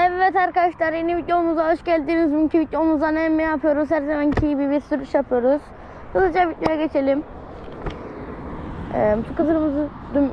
Evet arkadaşlar yeni videomuza hoş geldiniz. Bugünkü videomuzda ne yapıyoruz? Her zamanki gibi bir sürüş yapıyoruz. Hızlıca videoya geçelim. Ee, şu kızımızı dün,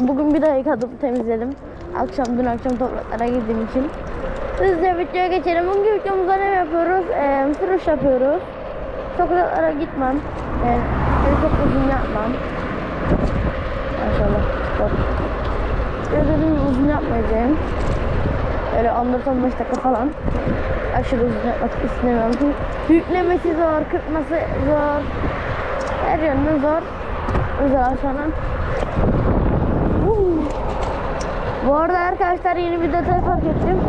bugün bir daha yıkadım, temizledim. Akşam, dün akşam topraklara girdiğim için. Hızlıca videoya geçelim. Bugünkü videomuzda ne yapıyoruz? Ee, sürüş yapıyoruz. Çok uzaklara gitmem. Yani çok uzun yapmam. Maşallah. Çok. Uzun yapmayacağım. Öyle 14-15 dakika falan. Aşırı uzun yapmak istemiyorum. Yüklemesi zor, kırpması zor. Her yönden zor. Özel aşağıdan. Bu arada arkadaşlar yeni bir detay fark ettim.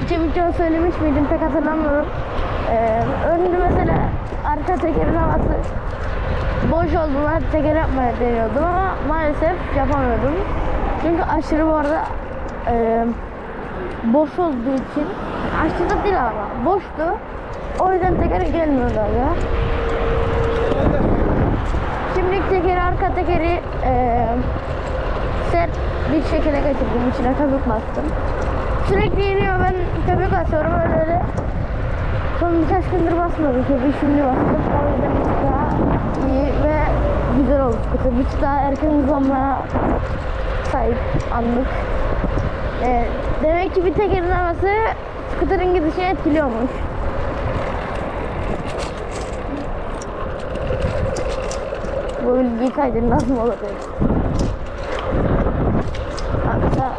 Geçen videoda söylemiş miydim pek hatırlamıyorum. Ee, önlü mesela arka tekerin havası boş olduğunda teker yapmaya deniyordum ama maalesef yapamıyordum. Çünkü aşırı bu arada e, boş olduğu için aşırı da değil ama boştu. O yüzden teker gelmiyordu ya. Şimdi tekeri arka tekeri e, sert bir şekilde getirdim. içine köpük bastım. Sürekli yeniyor ben köpük basıyorum öyle öyle. Son birkaç gündür basmıyordum köpüğü şimdi bastım. O yüzden daha iyi ve güzel oldu. Bir daha erken hızlanmaya sahip anlık. Ee, demek ki bir tekerin havası skuterin gidişini etkiliyormuş. Bu bilgiyi kaydın lazım olur. Hatta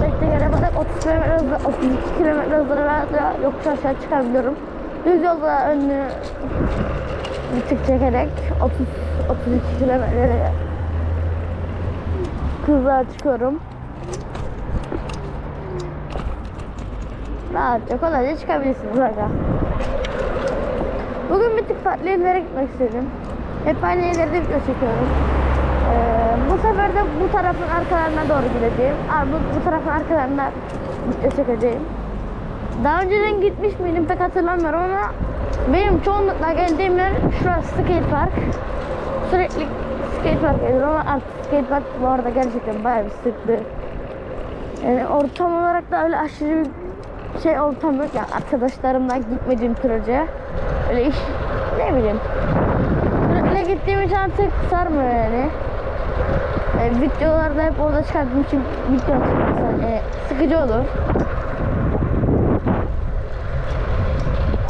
Bekle kadar 30 km hızla 32 km hızla rahatla yokuş aşağı çıkabiliyorum. Düz yolda önünü bir tık çekerek 30 32 kilometre hızla çıkıyorum. Rahatça kolayca çıkabilirsiniz aga. Bugün bir tık farklı yerlere gitmek istedim. Hep aynı yerlerde video çekiyorum. Ee, bu sefer de bu tarafın arkalarına doğru gideceğim. Aa, bu, bu tarafın arkalarına video çekeceğim. Daha önceden gitmiş miydim pek hatırlamıyorum ama benim çoğunlukla geldiğim yer şurası skate park. Sürekli skate park geliyorum ama artık skate park bu arada gerçekten bayağı bir sıktı. Yani ortam olarak da öyle aşırı bir şey ortam yok yani arkadaşlarımla gitmediğim sürece öyle iş ne bileyim sürekli gittiğim için artık sarmıyor yani. E, videolarda hep orada çıkardığım için video e, sıkıcı olur.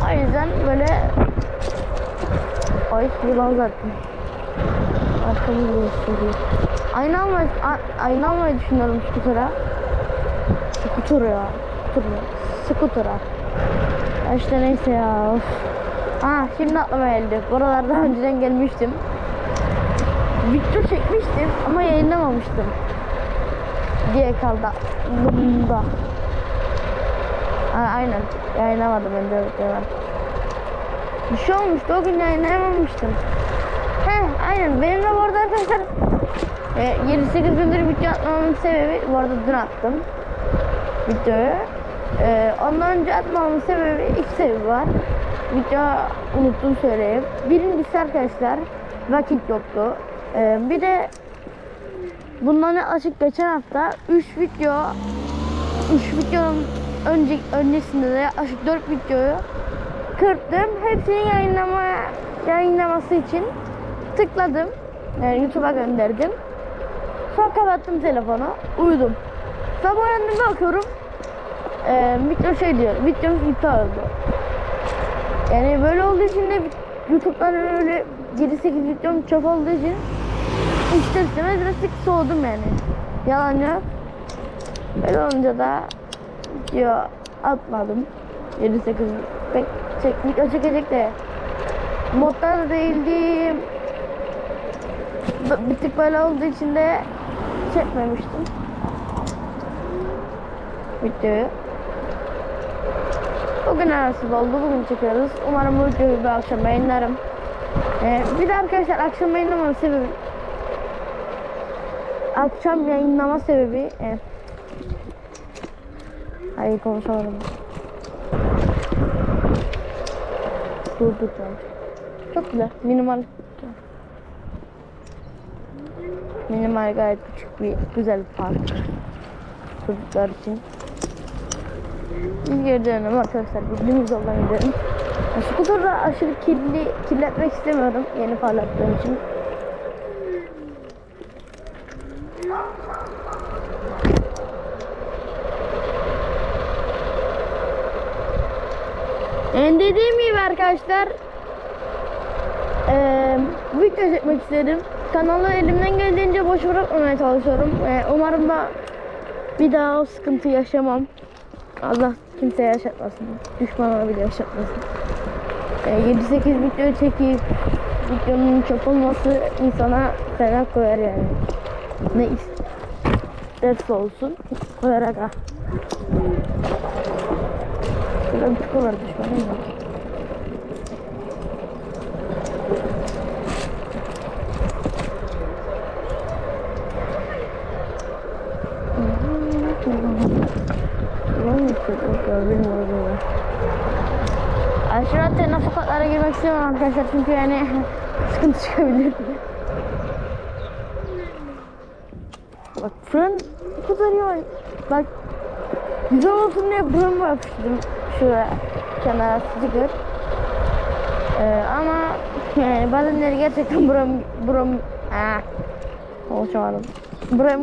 O yüzden böyle Ay yılan zaten. Arkamı gösteriyor. Ayna almayı, ayna almayı düşünüyorum skutura. Skutur ya. Skutur ya. Skutura. Ya işte neyse ya. Of. Aa şimdi aklıma geldi. Buralarda önceden gelmiştim. Video çekmiştim ama yayınlamamıştım. Diye kaldı bunda. Ha, aynen. Yayınlamadım ben de. Bir şey olmuştu o gün yayınlayamamıştım. Aynen benim de bu arada arkadaşlar e, 7-8 gündür video atmamın sebebi bu arada dün attım videoyu. E, ondan önce atmamın sebebi iki sebebi var. Video unuttum söyleyeyim. Birincisi arkadaşlar vakit yoktu. E, bir de bundan yaklaşık geçen hafta 3 video 3 videonun önce, öncesinde de yaklaşık 4 videoyu kırptım. Hepsini yayınlamaya yayınlaması için tıkladım. Yani YouTube'a gönderdim. Sonra kapattım telefonu. Uyudum. Sabah uyandım bakıyorum. Ee, video şey diyor. Videomuz iptal oldu. Yani böyle olduğu için de YouTube'dan öyle 7-8 videom çöp olduğu için ister istemez birazcık soğudum yani. Yalan yok. Böyle olunca da video atmadım. 7-8 pek çek, video çekecek de modda da değildim. Bir tık böyle olduğu için de çekmemiştim. Videoyu. Bugün nasip oldu. Bugün çekiyoruz. Umarım bu videoyu bir akşam yayınlarım. Ee, bir de arkadaşlar akşam yayınlamamın sebebi akşam yayınlama sebebi e, Hayır konuşamadım. Dur dur dur. Çok güzel. Minimal. Minimal gayet küçük bir güzel bir park. çocuklar için. Biz geri dönelim arkadaşlar. Bildiğimiz yoldan gidelim. Ya, Skuter'ı da aşırı kirli, kirletmek istemiyorum. Yeni parlattığım için. Yani dediğim gibi arkadaşlar eee video çekmek istedim. Kanalı elimden geldiğince boş bırakmamaya çalışıyorum. Eee, umarım da bir daha o sıkıntı yaşamam. Allah kimseye yaşatmasın. Düşmana bile yaşatmasın. Eee, 7-8 video çekip videonun çöp olması insana fena koyar yani. Ne isterse olsun koyarak ha. Şöyle bir çukur var düşmanım yok. Ya benim orada. Aşırı tenafukatlara girmek istemiyorum arkadaşlar çünkü yani sıkıntı çıkabilir. Bak fırın kurtarıyor. Bak güzel olsun diye fırın yapıştırdım şuraya kenara sticker. Ee, ama yani bazenleri gerçekten buram buram ah konuşamadım. Buram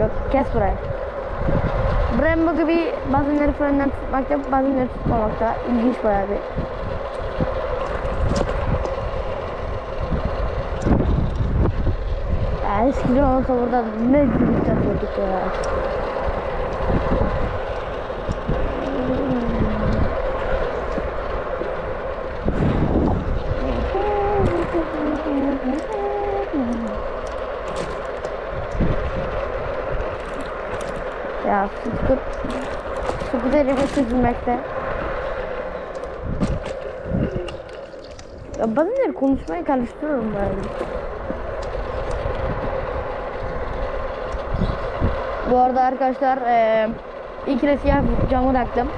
yok kes burayı. Brembo gibi bazenleri fırından tutmakta, bazenleri tutmamakta. İlginç bayağı bir. Ya eskiden olsa burada ne gülüş yapıyorduk ya. Ya Sıtkı Sıtkı elime çözülmekte. Ya bazenleri konuşmaya karıştırıyorum ben. Bu arada arkadaşlar eee ilk de siyah camı taktım.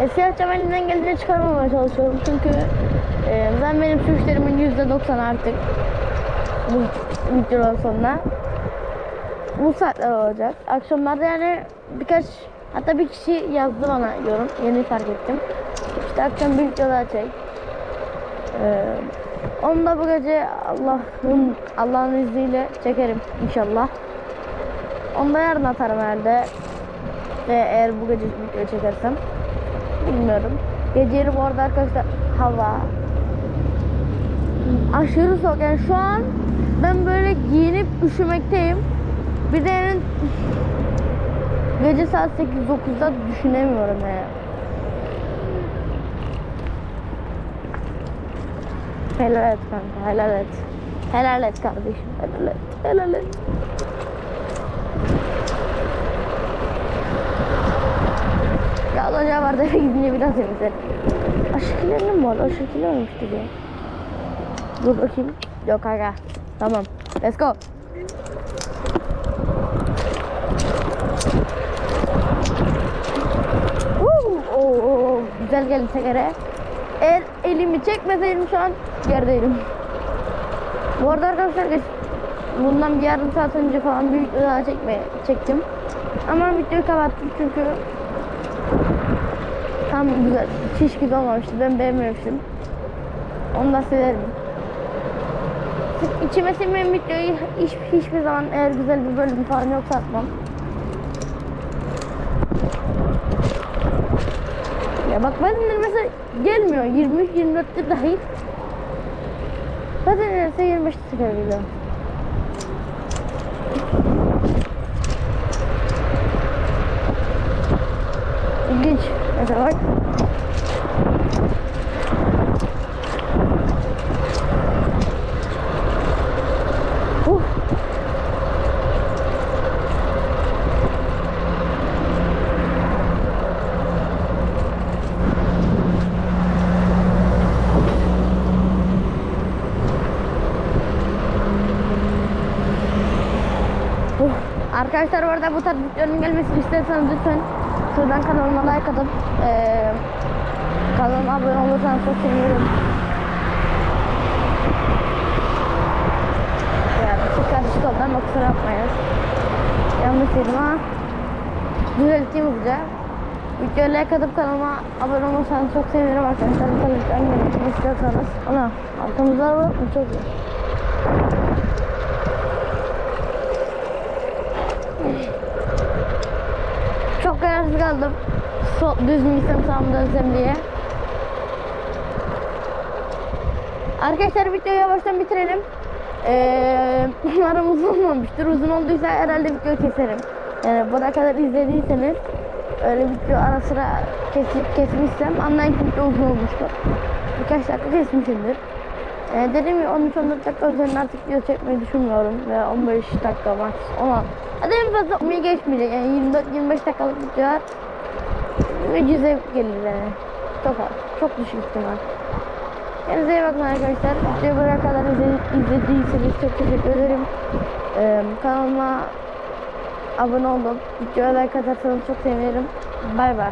E, siyah cam elimden geldiğince çıkarmamaya çalışıyorum çünkü e, ben benim sürüşlerimin %90 artık bu videodan sonra bu saatler olacak. Akşamlarda yani birkaç hatta bir kişi yazdı bana yorum. Yeni fark ettim. İşte akşam bir video daha çek. Ee, onu da bu gece Allah'ın Allah'ın izniyle çekerim inşallah. Onu da yarın atarım herhalde. Ve eğer bu gece video çekersem bilmiyorum. Gece yarı bu arada arkadaşlar hava aşırı soğuk. Yani şu an ben böyle giyinip üşümekteyim. Bir de yani gece saat 8-9'da düşünemiyorum ya. Helal et kanka, helal et. Helal et kardeşim, helal et, helal et. Ya alacağı vardı eve gidince biraz temizlerim. Aşırılarını mı var? Aşırılar olmuştu diye. Dur bakayım. Yok kanka. Tamam. Let's go. Güzel geldi tekere. Eğer elimi çekmeseydim şu an yerdeydim. Bu arada arkadaşlar bundan bir yarım saat önce falan bir video daha çekmeye çektim. Ama videoyu kapattım çünkü tam güzel, hiç güzel olmamıştı. Ben beğenmemiştim. Onu da silerim. İçime sinmeyen videoyu hiç, hiçbir zaman eğer güzel bir bölüm falan yoksa atmam. Ya bak bazenleri mesela gelmiyor 23-24'te dahi. Bazen ise 25'te çıkabiliyor. İlginç. Mesela bak. Arkadaşlar bu arada bu tarz videoların gelmesini isterseniz lütfen şuradan kanalıma like atıp eee kanalıma abone olursanız çok sevinirim. Ya bir şey karışık oldu ama kusura bakmayın. Ya gelmeseydim ama düzelteyim hızlıca. Videoya like atıp kanalıma abone olursanız çok sevinirim arkadaşlar. Bu tarz videoların gelmesini istiyorsanız. Ana arkamızda yok mu? Çok iyi. Çok kararsız kaldım. Sol, düz mü gitsem sağ mı dönsem diye. Arkadaşlar videoyu yavaştan bitirelim. Ee, umarım uzun olmamıştır. Uzun olduysa herhalde videoyu keserim. Yani buraya kadar izlediyseniz öyle video ara sıra kesip kesmişsem anlayın ki video uzun olmuştur. Birkaç dakika kesmişimdir. Ee, dediğim gibi 13-14 dakika üzerine artık video çekmeyi düşünmüyorum. Ve 15 dakika max 10 Hadi en fazla 10'u geçmeyecek. Yani 24-25 dakikalık videolar yüze gelir yani. Çok az. Çok düşük ihtimal. Kendinize iyi bakın arkadaşlar. Videoyu buraya kadar izle- izlediyseniz çok teşekkür ederim. Ee, kanalıma abone olup videoya like atarsanız çok sevinirim. Bay bay.